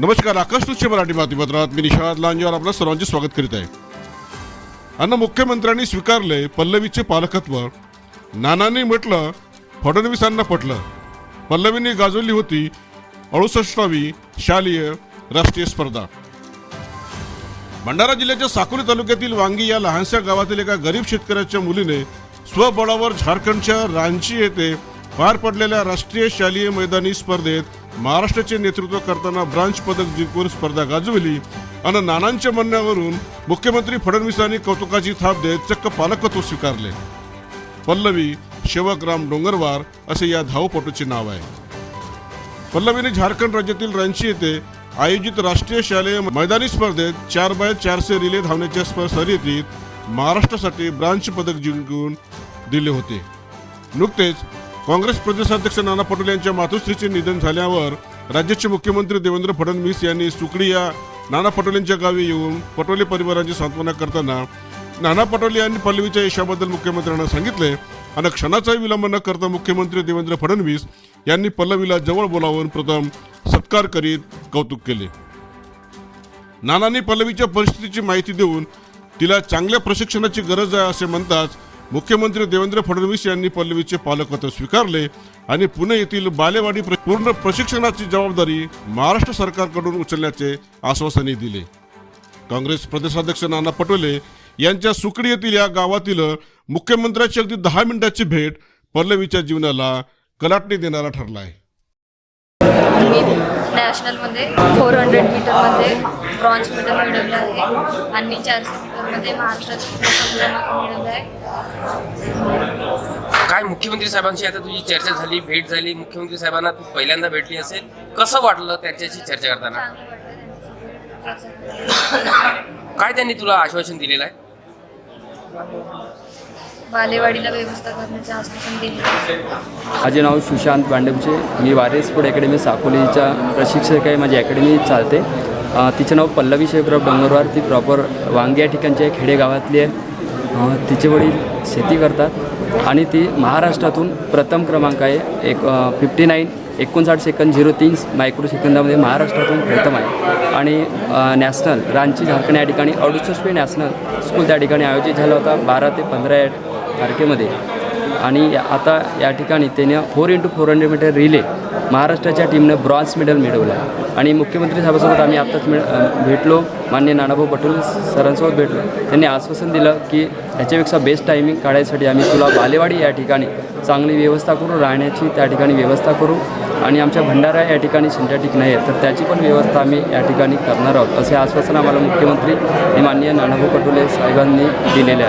नमस्कार आकाश न्यूजच्या मराठी बातमीपत्रात. मी निषाद लांजेवर आपलं सर्वांचे स्वागत करीत आहे. अन्न मुख्यमंत्र्यांनी स्वीकारले पल्लवीचे पालकत्व. नानांनी म्हटलं फडणवीसांना पटलं. पल्लवींनी गाजवली होती अडुसष्टावी शालेय राष्ट्रीय स्पर्धा. भंडारा जिल्ह्याच्या साकोली तालुक्यातील वांगी या लहानशा गावातील एका गरीब शेतकऱ्याच्या मुलीने स्वबळावर झारखंडच्या रांची येथे पार पडलेल्या राष्ट्रीय शालेय मैदानी स्पर्धेत महाराष्ट्राचे नेतृत्व करताना ब्रांच पदक जिंकून स्पर्धा गाजवली आणि नानांच्या म्हणण्यावरून मुख्यमंत्री फडणवीसांनी कौतुकाची थाप देत चक्क पालकत्व स्वीकारले. पल्लवी शेवकराम डोंगरवार असे या धावपटूचे नाव आहे. पल्लवीने झारखंड राज्यातील रांची येथे आयोजित राष्ट्रीय शालेय मैदानी स्पर्धेत चार बाय चारशे रिले धावण्याच्या स्पर्ध शर्यतीत महाराष्ट्रासाठी ब्रांच पदक जिंकून दिले होते. नुकतेच काँग्रेस प्रदेशाध्यक्ष नाना पटोले यांच्या मातोश्रीचे निधन झाल्यावर राज्याचे मुख्यमंत्री देवेंद्र फडणवीस यांनी सुकडी या नाना पटोलेंच्या गावी येऊन पटोले परिवाराची सांत्वना करताना नाना पटोले यांनी पल्लवीच्या यशाबद्दल मुख्यमंत्र्यांना सांगितले आणि क्षणाचाही विलंब न करता मुख्यमंत्री देवेंद्र फडणवीस यांनी पल्लवीला जवळ बोलावून प्रथम सत्कार करीत कौतुक केले. नानांनी पल्लवीच्या परिस्थितीची माहिती देऊन तिला चांगल्या प्रशिक्षणाची गरज आहे असे म्हणताच मुख्यमंत्री देवेंद्र फडणवीस यांनी पल्लवीचे पालकत्व स्वीकारले आणि पुणे येथील बालेवाडी प्र- पूर्ण प्रशिक्षणाची जबाबदारी महाराष्ट्र सरकारकडून उचलण्याचे आश्वासनही दिले. काँग्रेस प्रदेशाध्यक्ष नाना पटोले यांच्या सुकडी येथील या गावातील मुख्यमंत्र्यांची अगदी दहा मिनिटाची भेट पल्लवीच्या जीवनाला कलाटणी देणारा ठरला आहे मी नॅशनलमध्ये फोर हंड्रेड मीटरमध्ये ब्रॉन्झ मेडल मिळवलं आहे. आणि चारशे मीटरमध्ये क्रमांक मिळवलं आहे काय मुख्यमंत्री साहेबांशी आता तुझी चर्चा झाली भेट झाली मुख्यमंत्री साहेबांना तू पहिल्यांदा भेटली असेल कसं वाटलं त्यांच्याशी चर्चा करताना. काय त्यांनी तुला आश्वासन दिलेलं आहे? बालेवाडीला व्यवस्था करण्याचे आश्वासन दिले. माझे नाव सुशांत बांडेमचे. मी वारे स्पोर्ट अकॅडमी साकोलीच्या प्रशिक्षक आहे. माझी अकॅडमी चालते. तिचं नाव पल्लवी शेखराव डोंगरवार. ती प्रॉपर वांगी या ठिकाणची आहे खेडेगावातली आहे. तिचे वडील शेती करतात. आणि ती महाराष्ट्रातून प्रथम क्रमांक आहे. एक फिफ्टी नाईन एकोणसाठ सेकंद झिरो तीन मायक्रो सेकंदामध्ये महाराष्ट्रातून प्रथम आहे. आणि नॅशनल रांची झारखंड या ठिकाणी अडुसष्टवे नॅशनल स्कूल त्या ठिकाणी आयोजित झाला होता बारा ते पंधरा या तारखेमध्ये. आणि या- आता या ठिकाणी त्याने four into four hundred meter relay महाराष्ट्राच्या टीमनं ब्रॉन्झ मेडल मिळवलं. आहे आणि मुख्यमंत्री साहेबासोबत आम्ही आत्ताच मिळ भेटलो. मान्य नानाभाऊ पटोले सरांसोबत भेटलो. त्यांनी आश्वासन दिलं की ह्याच्यापेक्षा बेस्ट टायमिंग काढायसाठी आम्ही तुला बालेवाडी या ठिकाणी चांगली व्यवस्था करू राहण्याची त्या ठिकाणी व्यवस्था करू. आणि आमच्या भंडारा या ठिकाणी सिंथेटिक नाही आहे तर त्याची पण व्यवस्था आम्ही या ठिकाणी करणार आहोत असे आश्वासन आम्हाला मुख्यमंत्री आणि माननीय नानाभाऊ पटोले साहेबांनी दिलेले आहे.